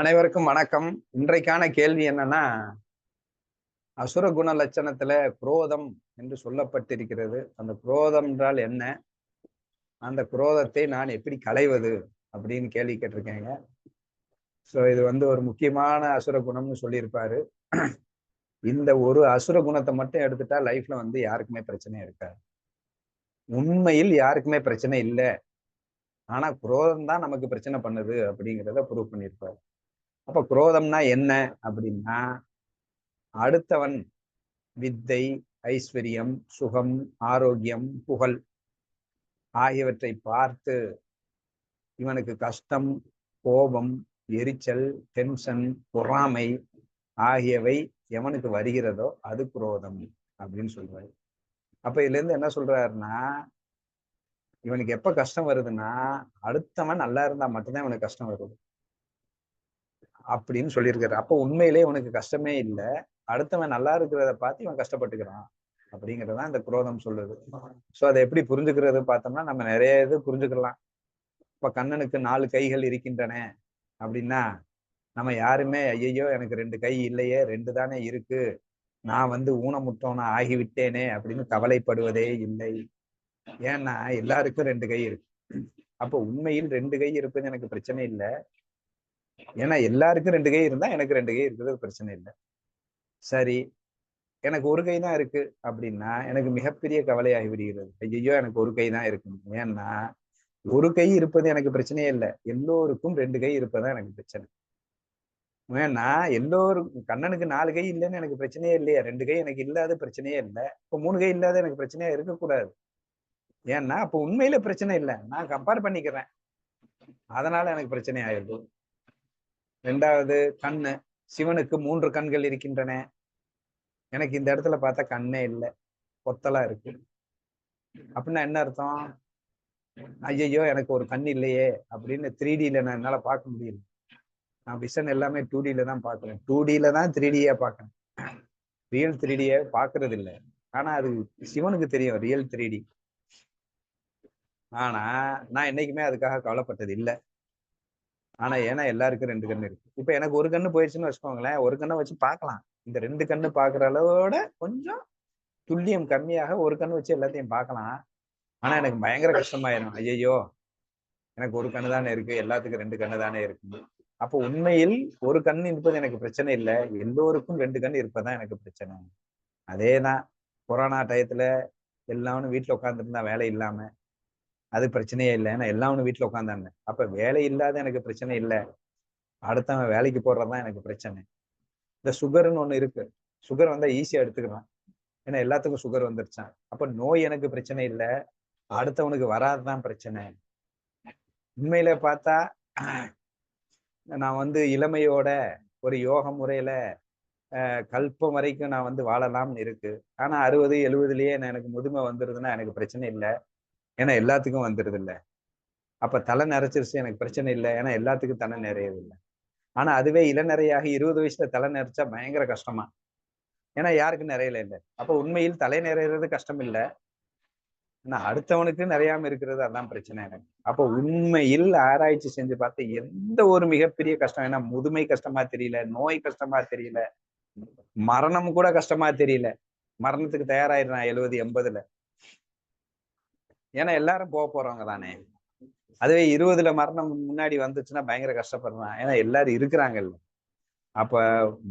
அனைவருக்கும் வணக்கம். இன்றைக்கான கேள்வி என்னன்னா அசுர குண லட்சணத்துல குரோதம் என்று சொல்லப்பட்டிருக்கிறது. அந்த குரோதம் என்றால் என்ன? அந்த குரோதத்தை நான் எப்படி களைவது அப்படின்னு கேள்வி கேட்டிருக்கேங்க. ஸோ இது வந்து ஒரு முக்கியமான அசுர குணம்னு சொல்லியிருப்பாரு. இந்த ஒரு அசுர குணத்தை மட்டும் எடுத்துட்டா லைஃப்ல வந்து யாருக்குமே பிரச்சனை இருக்காது. உண்மையில் யாருக்குமே பிரச்சனை இல்லை. ஆனா குரோதம் தான் நமக்கு பிரச்சனை பண்ணுது அப்படிங்கிறத ப்ரூவ் பண்ணியிருப்பாரு. அப்ப குரோதம்னா என்ன அப்படின்னா அடுத்தவன் வித்தை ஐஸ்வர்யம் சுகம் ஆரோக்கியம் புகழ் ஆகியவற்றை பார்த்து இவனுக்கு கஷ்டம் கோபம் எரிச்சல் டென்ஷன் பொறாமை ஆகியவை எவனுக்கு வருகிறதோ அது குரோதம் அப்படின்னு சொல்றாரு. அப்ப இதுல இருந்து என்ன சொல்றாருன்னா இவனுக்கு எப்ப கஷ்டம் வருதுன்னா அடுத்தவன் நல்லா இருந்தா மட்டும்தான் இவனுக்கு கஷ்டம் வருது. அப்படின்னு சொல்லியிருக்காரு. அப்போ உண்மையிலே உனக்கு கஷ்டமே இல்லை. அடுத்தவன் நல்லா இருக்கிறத பார்த்து இவன் கஷ்டப்பட்டுக்கிறான் அப்படிங்கறதான் இந்த குரோதம் சொல்லுது. ஸோ அதை எப்படி புரிஞ்சுக்கிறது பார்த்தோம்னா நம்ம நிறைய இது புரிஞ்சுக்கலாம். இப்ப கண்ணனுக்கு நாலு கைகள் இருக்கின்றன அப்படின்னா நம்ம யாருமே ஐயையோ எனக்கு ரெண்டு கை இல்லையே ரெண்டு தானே இருக்கு. நான் வந்து ஊனமுட்டோனா ஆகிவிட்டேனே அப்படின்னு கவலைப்படுவதே இல்லை. ஏன்னா எல்லாருக்கும் ரெண்டு கை இருக்கு. அப்போ உண்மையில் ரெண்டு கை இருப்பது எனக்கு பிரச்சனை இல்லை. ஏன்னா எல்லாருக்கும் ரெண்டு கை இருந்தா எனக்கு ரெண்டு கை இருக்கிறது பிரச்சனை இல்லை. சரி எனக்கு ஒரு கை தான் இருக்கு அப்படின்னா எனக்கு மிகப்பெரிய கவலையாகி விடுகிறது. ஐயோ எனக்கு ஒரு கை தான் இருக்கு ஏன்னா ஒரு கை இருப்பது எனக்கு பிரச்சனையே இல்லை. எல்லோருக்கும் ரெண்டு கை இருப்பதான் எனக்கு பிரச்சனை. ஏன்னா எல்லோரும் கண்ணனுக்கு நாலு கை இல்லைன்னு எனக்கு பிரச்சனையே இல்லையா. ரெண்டு கை எனக்கு இல்லாத பிரச்சனையே இல்லை. இப்போ மூணு கை இல்லாத எனக்கு பிரச்சனையா இருக்கக்கூடாது. ஏன்னா அப்போ உண்மையில பிரச்சனை இல்லை. நான் கம்பேர் பண்ணிக்கிறேன். அதனால எனக்கு பிரச்சனை ஆயிடுது. ரெண்டாவது கண்ணு. சிவனுக்கு மூன்று கண்கள் இருக்கின்றன. எனக்கு இந்த இடத்துல பார்த்தா கண்ணே இல்லை. கொத்தலா இருக்கு. அப்படின்னா என்ன அர்த்தம்? ஐயையோ எனக்கு ஒரு கண் இல்லையே அப்படின்னு த்ரீ டில நான் என்னால பார்க்க முடியல. நான் விஷன் எல்லாமே டூ டில தான் பார்க்குறேன். டூ டில தான் த்ரீ டியா பாக்குறேன் ரியல் த்ரீ டியை பார்க்கறது இல்லை. ஆனா அது சிவனுக்கு தெரியும் ரியல் த்ரீ டி ஆனா நான் என்னைக்குமே அதுக்காக கவலைப்பட்டது இல்லை. ஆனா ஏன்னா எல்லாருக்கும் ரெண்டு கண்ணு இருக்கு. இப்ப எனக்கு ஒரு கண்ணு போயிடுச்சுன்னு வச்சுக்கோங்களேன் ஒரு கண்ணை வச்சு பார்க்கலாம். இந்த ரெண்டு கண்ணு பாக்குற அளவோட கொஞ்சம் துல்லியம் கம்மியாக ஒரு கண்ணு வச்சு எல்லாத்தையும் பார்க்கலாம். ஆனா எனக்கு பயங்கர கஷ்டமாயிரும். ஐயையோ! எனக்கு ஒரு கண்ணு தானே இருக்கு எல்லாத்துக்கும் ரெண்டு கண்ணு தானே இருக்கு அப்போ உண்மையில் ஒரு கண் இருப்பது எனக்கு பிரச்சனை இல்லை. எல்லோருக்கும் ரெண்டு கண் இருப்பதான் எனக்கு பிரச்சனை. அதேதான். கொரோனா டயத்துல எல்லாரும் வீட்டுல உட்காந்துருந்தா வேலை இல்லாம அது பிரச்சனையே இல்லை. ஏன்னா எல்லாம் ஒன்று வீட்டில் உட்காந்தாங்க அப்போ வேலை இல்லாத எனக்கு பிரச்சனை இல்லை. அடுத்தவன் வேலைக்கு போடுறதுதான் எனக்கு பிரச்சனை. இந்த சுகர்னு ஒண்ணு இருக்கு. சுகர் வந்தா ஈஸியா எடுத்துக்கலாம். ஏன்னா எல்லாத்துக்கும் சுகர் வந்துருச்சான் அப்போ நோய் எனக்கு பிரச்சனை இல்லை. அடுத்தவனுக்கு வராதுதான் பிரச்சனை. உண்மையில பார்த்தா நான் வந்து இளமையோட ஒரு யோக முறையில கல்பம் வரைக்கும் நான் வந்து வாழலாம்னு இருக்கு. ஆனா அறுபது எழுபதுலயே எனக்கு முதுமை வந்துருதுன்னா எனக்கு பிரச்சனை இல்லை. ஏன்னா எல்லாத்துக்கும் வந்துருது இல்லை அப்ப தலை நிறைச்சிருச்சு எனக்கு பிரச்சனை இல்லை. ஏன்னா எல்லாத்துக்கும் தலை நிறையது இல்லை ஆனா அதுவே இளநறையாக இருபது வயசுல தலை நிறைச்சா பயங்கர கஷ்டமா. ஏன்னா யாருக்கும் நிறையல இல்லை. அப்ப உண்மையில் தலை நிறையிறது கஷ்டம் இல்லை. ஆனா அடுத்தவனுக்கு நிறையாம இருக்கிறது அதான் பிரச்சனை எனக்கு. அப்போ உண்மையில் ஆராய்ச்சி செஞ்சு பார்த்து எந்த ஒரு மிகப்பெரிய கஷ்டம் ஏன்னா முதுமை கஷ்டமா தெரியல நோய் கஷ்டமா தெரியல மரணம் கூட கஷ்டமா தெரியல. மரணத்துக்கு தயாராயிடுறான் எழுபது எண்பதுல. ஏன்னா எல்லாரும் போக போறவங்க தானே. அதுவே இருபதுல மரணம் முன்னாடி வந்துச்சுன்னா பயங்கர கஷ்டப்படுறான். ஏன்னா எல்லாரும் இருக்கிறாங்கல்ல. அப்ப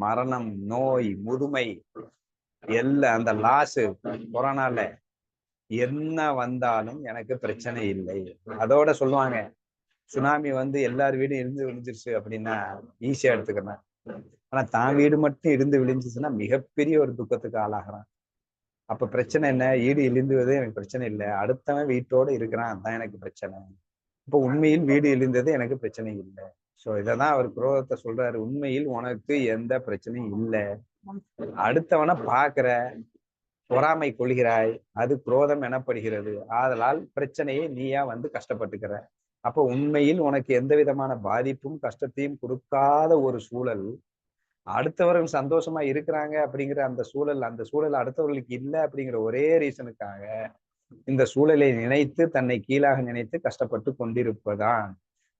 மரணம் நோய் முதுமை எல்லாம் அந்த லாஸு கொரோனால என்ன வந்தாலும் எனக்கு பிரச்சனை இல்லை. அதோட சொல்லுவாங்க சுனாமி வந்து எல்லார் வீடும் இருந்து விழிஞ்சிருச்சு அப்படின்னா ஈஸியா எடுத்துக்கிறேன். ஆனா தான் வீடு மட்டும் இருந்து விழிஞ்சிச்சுன்னா மிகப்பெரிய ஒரு துக்கத்துக்கு ஆளாகிறான். அப்ப பிரச்சனை என்ன? ஈடு இழிந்துவது எனக்கு பிரச்சனை இல்லை. அடுத்தவன் வீட்டோட இருக்கிறான். அதான் எனக்கு பிரச்சனை. இப்போ உண்மையில் வீடு இழிந்தது எனக்கு பிரச்சனை இல்லை. சோ இததான் அவர் குரோதத்தை சொல்றாரு. உண்மையில் உனக்கு எந்த பிரச்சனையும் இல்லை. அடுத்தவனை பாக்குற பொறாமை கொள்கிறாய். அது குரோதம் எனப்படுகிறது. ஆதலால் பிரச்சனையை நீயா வந்து கஷ்டப்பட்டுக்கிற. அப்போ உண்மையில் உனக்கு எந்த விதமான பாதிப்பும் கஷ்டத்தையும் கொடுக்காத ஒரு சூழல் அடுத்தவர்கள் சந்தோஷமா இருக்கிறாங்க அப்படிங்கிற அந்த சூழல் அந்த சூழல் அடுத்தவர்களுக்கு இல்லை அப்படிங்கிற ஒரே ரீசனுக்காக இந்த சூழலை நினைத்து தன்னை கீழாக நினைத்து கஷ்டப்பட்டு கொண்டிருப்பதான்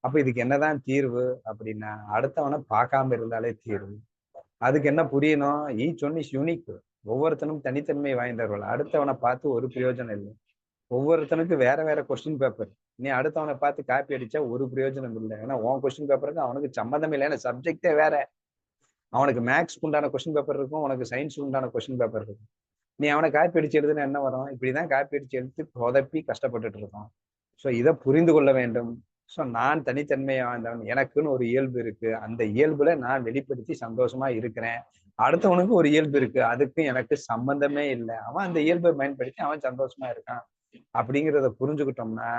அப்ப இதுக்கு என்னதான் தீர்வு அப்படின்னா அடுத்தவனை பார்க்காம இருந்தாலே தீர்வு. அதுக்கு என்ன புரியணும்? ஈச் ஒன் இஸ் யூனிக் ஒவ்வொருத்தனும் தனித்தன்மை வாய்ந்தவர்கள். அடுத்தவனை பார்த்து ஒரு பிரயோஜனம் இல்லை. ஒவ்வொருத்தனுக்கு வேற வேற கொஸ்டின் பேப்பர் நீ அடுத்தவனை பார்த்து காப்பி அடிச்சா ஒரு பிரயோஜனம் இல்லை. ஏன்னா உன் கொஸ்டின் பேப்பருக்கு அவனுக்கு சம்மந்தம் இல்லை ஏன்னா சப்ஜெக்டே வேற. அவனுக்கு மேக்ஸ் உண்டான கொஸ்டின் பேப்பர் இருக்கும் உனக்கு சயின்ஸ் உண்டான கொஸ்டின் பேப்பர் இருக்கும். நீ அவனை காப்பி அடிச்சு எழுதுனா என்ன வரும்? இப்படிதான் காப்பி அடிச்சு எடுத்து புதப்பி கஷ்டப்பட்டுட்டு இருக்கோம் ஸோ இதை புரிந்து கொள்ள வேண்டும். ஸோ நான் தனித்தன்மையை வாழ்ந்தவன் எனக்குன்னு ஒரு இயல்பு இருக்கு. அந்த இயல்புல நான் வெளிப்படுத்தி சந்தோஷமா இருக்கிறேன். அடுத்தவனுக்கு ஒரு இயல்பு இருக்கு. அதுக்கு எனக்கு சம்பந்தமே இல்லை. அவன் அந்த இயல்பை பயன்படுத்தி அவன் சந்தோஷமா இருக்கான். அப்படிங்கிறத புரிஞ்சுக்கிட்டோம்னா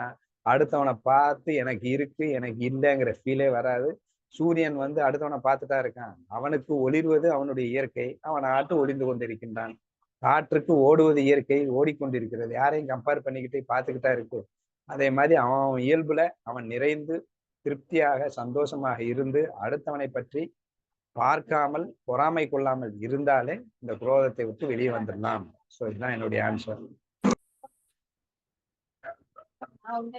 அடுத்தவனை பார்த்து எனக்கு இருக்கு எனக்கு இல்லைங்கிற ஃபீலே வராது. சூரியன் வந்து அடுத்தவனை பார்த்துட்டா இருக்கான். அவனுக்கு ஒளிர்வது அவனுடைய இயற்கை. அவன் ஆட்டு ஒளிந்து கொண்டிருக்கின்றான். காற்றுக்கு ஓடுவது இயற்கை ஓடிக்கொண்டிருக்கிறது. யாரையும் கம்பேர் பண்ணிக்கிட்டு பார்த்துக்கிட்டா இருக்கு. அதே மாதிரி அவன் இயல்புல அவன் நிறைந்து திருப்தியாக சந்தோஷமாக இருந்து அடுத்தவனை பற்றி பார்க்காமல் பொறாமை கொள்ளாமல் இருந்தாலே இந்த குரோதத்தை விட்டு வெளியே வந்துடலாம். ஸோ இதுதான் என்னுடைய ஆன்சர் அவங்க